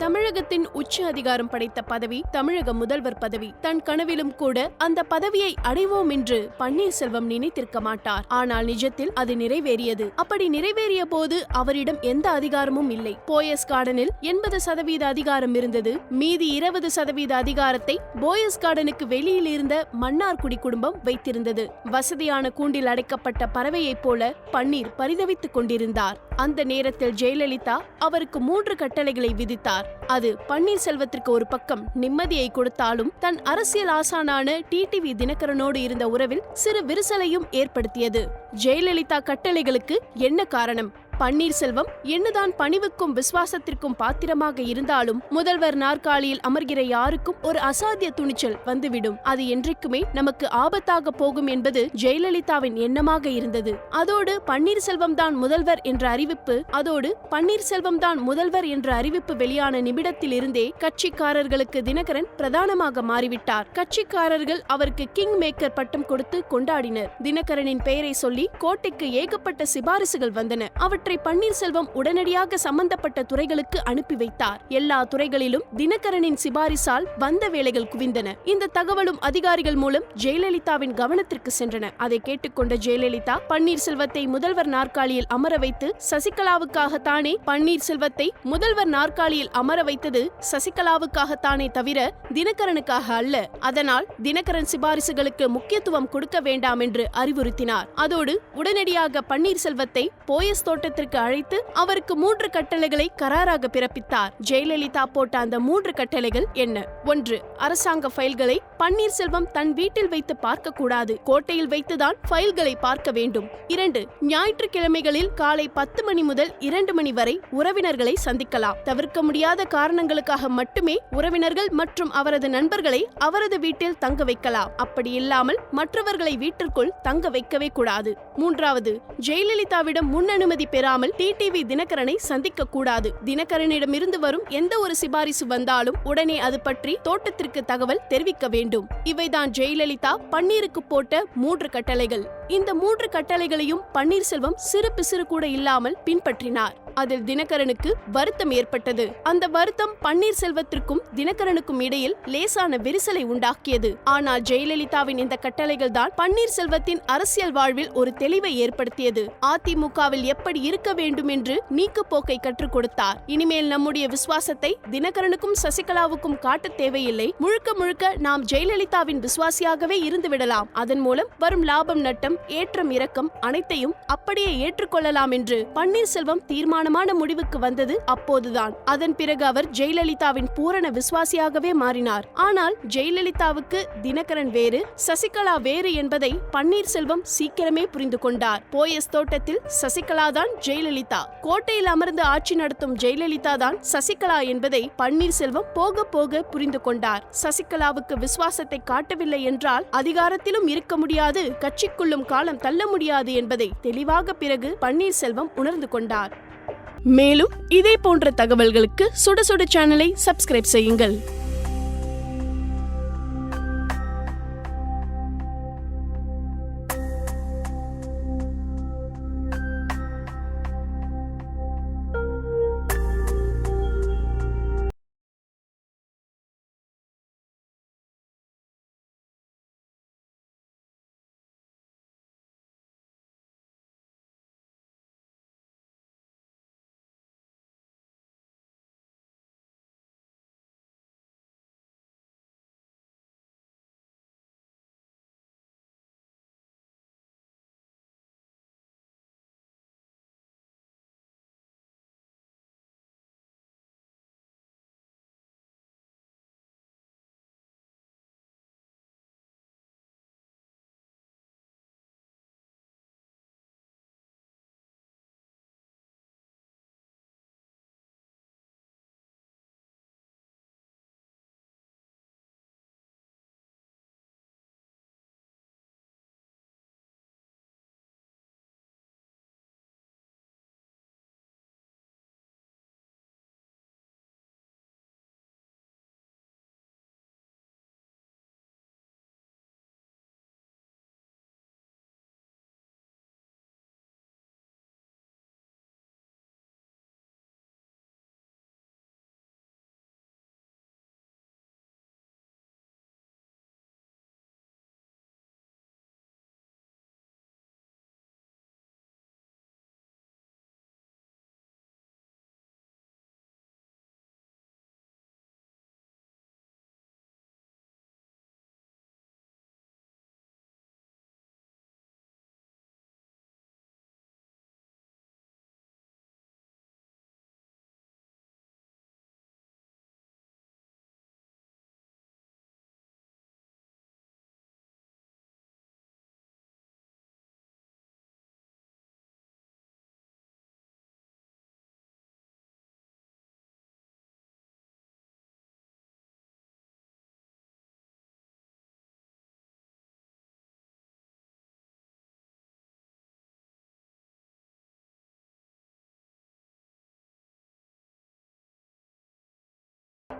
தமிழகத்தின் உச்ச அதிகாரம் படைத்த பதவி தமிழக முதல்வர் பதவி. தன் கனவிலும் கூட அந்த பதவியை அடைவோம் என்று பன்னீர்செல்வம் நினைத்திருக்க மாட்டார். ஆனால் நிஜத்தில் அது நிறைவேறியது. அப்படி நிறைவேறிய போது அவரிடம் எந்த அதிகாரமும் இல்லை. போயஸ் கார்டனில் எண்பது சதவீத அதிகாரம் இருந்தது. மீதி இருபது சதவீத அதிகாரத்தை போயஸ் கார்டனுக்கு வெளியில் இருந்த மன்னார்குடி குடும்பம் வைத்திருந்தது. வசதியான கூண்டில் அடைக்கப்பட்ட பறவையைப் போல பன்னீர் பரிதவித்துக் கொண்டிருந்தார். அந்த நேரத்தில் ஜெயலலிதா அவருக்கு மூன்று கட்டளைகளை விதித்தார். அது பன்னீர்செல்வத்திற்கு ஒரு பக்கம் நிம்மதியை கொடுத்தாலும் தன் அரசியல் ஆசானான டிடிவி தினகரனோடு இருந்த உறவில் சிறு விரிசலையும் ஏற்படுத்தியது. ஜெயலலிதா கட்டளைகளுக்கு என்ன காரணம்? பன்னீர்செல்வம் என்னதான் பணிவுக்கும் விசுவாசத்திற்கும் பாத்திரமாக இருந்தாலும் முதல்வர் நாற்காலியில் அமர்கிற யாருக்கும் ஒரு அசாத்திய துணிச்சல் வந்துவிடும். அது என்றைக்குமே நமக்கு ஆபத்தாக போகும் என்பது ஜெயலலிதாவின் எண்ணமாக இருந்தது. அதோடு பன்னீர்செல்வம் தான் முதல்வர் என்ற அறிவிப்பு அதோடு பன்னீர்செல்வம் தான் முதல்வர் என்ற அறிவிப்பு வெளியான நிமிடத்தில் இருந்தே கட்சிக்காரர்களுக்கு தினகரன் பிரதானமாக மாறிவிட்டார். கட்சிக்காரர்கள் அவருக்கு கிங் மேக்கர் பட்டம் கொடுத்து கொண்டாடினர். தினகரனின் பெயரை சொல்லி கோட்டைக்கு ஏகப்பட்ட சிபாரிசுகள் வந்தன. அவற்றை அவற்றை பன்னீர்செல்வம் உடனடியாக சம்பந்தப்பட்ட துறைகளுக்கு அனுப்பி வைத்தார். எல்லா துறைகளிலும் தினகரனின் சிபாரிசால் வந்த வேலைகள் குவிந்தன. இந்த தகவலும் அதிகாரிகள் மூலம் ஜெயலலிதாவின் கவனத்திற்கு சென்றன. அதை கேட்டுக்கொண்ட ஜெயலலிதா பன்னீர்செல்வத்தை முதல்வர் நாற்காலியில் அமர வைத்து சசிகலாவுக்காக தானே பன்னீர்செல்வத்தை முதல்வர் நாற்காலியில் அமர வைத்தது சசிகலாவுக்காகத்தானே தவிர தினகரனுக்காக அல்ல. அதனால் தினகரன் சிபாரிசுகளுக்கு முக்கியத்துவம் கொடுக்க வேண்டாம் என்று அறிவுறுத்தினார். அதோடு உடனடியாக பன்னீர்செல்வத்தை போயஸ் தோட்டத்தில் தோட்டத்திற்கு அழைத்து அவருக்கு மூன்று கட்டளைகளை கராராக பிறப்பித்தார். ஜெயலலிதா போட்ட அந்த மூன்று கட்டளைகள் என்ன? ஒன்று அரசாங்க ஃபைல்களை பன்னீர்செல்வம் தன் வீட்டில் வைத்து பார்க்க கூடாது கோட்டையில் வைத்துதான் ஃபைல்களை பார்க்க வேண்டும். இரண்டு ஞாயிற்றுக்கிழமைகளில் காலை பத்து மணி முதல் இரண்டு மணி வரை உறவினர்களை சந்திக்கலாம். தவிர்க்க முடியாத காரணங்களுக்காக மட்டுமே உறவினர்கள் மற்றும் அவரது நண்பர்களை அவரது வீட்டில் தங்க வைக்கலாம். அப்படி இல்லாமல் மற்றவர்களை வீட்டிற்குள் தங்க வைக்கவே கூடாது. மூன்றாவது ஜெயலலிதாவிடம் முன் அனுமதி பெறாமல் டிடிவி தினகரனை சந்திக்க கூடாது. தினகரனிடமிருந்து வரும் எந்த ஒரு சிபாரிசு வந்தாலும் உடனே அது பற்றி தோட்டத்திற்கு தகவல் தெரிவிக்க வேண்டும். இவைதான் ஜெயலலிதா பன்னீருக்கு போட்ட மூன்று கட்டளைகள். இந்த மூன்று கட்டளைகளையும் பன்னீர்செல்வம் சிறு பிசிறு கூட இல்லாமல் பின்பற்றினார். அதில் தினகரனுக்கு வருத்தம் ஏற்பட்டது. அந்த வருத்தம் பன்னீர்செல்வத்திற்கும் தினகரனுக்கும் இடையில் லேசான விரிசலை உண்டாக்கியது. ஆனால் ஜெயலலிதாவின் இந்த கட்டளைகள் தான் பன்னீர்செல்வத்தின் அரசியல் வாழ்வில் ஒரு தெளிவை ஏற்படுத்தியது. அதிமுகவில் எப்படி இருக்க வேண்டும் என்று நீக்குப்போக்கை கற்றுக் கொடுத்தார். இனிமேல் நம்முடைய விசுவாசத்தை தினகரனுக்கும் சசிகலாவுக்கும் காட்ட தேவையில்லை. முழுக்க முழுக்க நாம் ஜெயலலிதாவின் விசுவாசியாகவே இருந்து விடலாம் அதன் மூலம் வரும் லாபம் நட்டம் ஏற்றம் இறக்கம் அனைத்தையும் அப்படியே ஏற்றுக்கொள்ளலாம் என்று பன்னீர்செல்வம் தீர்மானமான முடிவுக்கு வந்தது அப்போதுதான். அதன் பிறகு அவர் ஜெயலலிதாவின் பூரண விசுவாசியாகவே மாறினார். ஆனால் ஜெயலலிதாவுக்கு தினகரன் வேறு சசிகலா வேறு என்பதை பன்னீர்செல்வம் சீக்கிரமே புரிந்து கொண்டார். போயஸ் தோட்டத்தில் சசிகலா தான் ஜெயலலிதா. கோட்டையில் அமர்ந்து ஆட்சி நடத்தும் ஜெயலலிதா தான் சசிகலா என்பதை பன்னீர்செல்வம் போக போக புரிந்து கொண்டார். சசிகலாவுக்கு விசுவாசத்தை காட்டவில்லை என்றால் அதிகாரத்திலும் இருக்க முடியாது கட்சிக்குள்ளும் காலம் தள்ள முடியாது என்பதை தெளிவாக பிறகு பன்னீர்செல்வம் உணர்ந்து கொண்டார். மேலும் இதே போன்ற தகவல்களுக்கு சுட சுட சேனலை சப்ஸ்கிரைப் செய்யுங்கள்.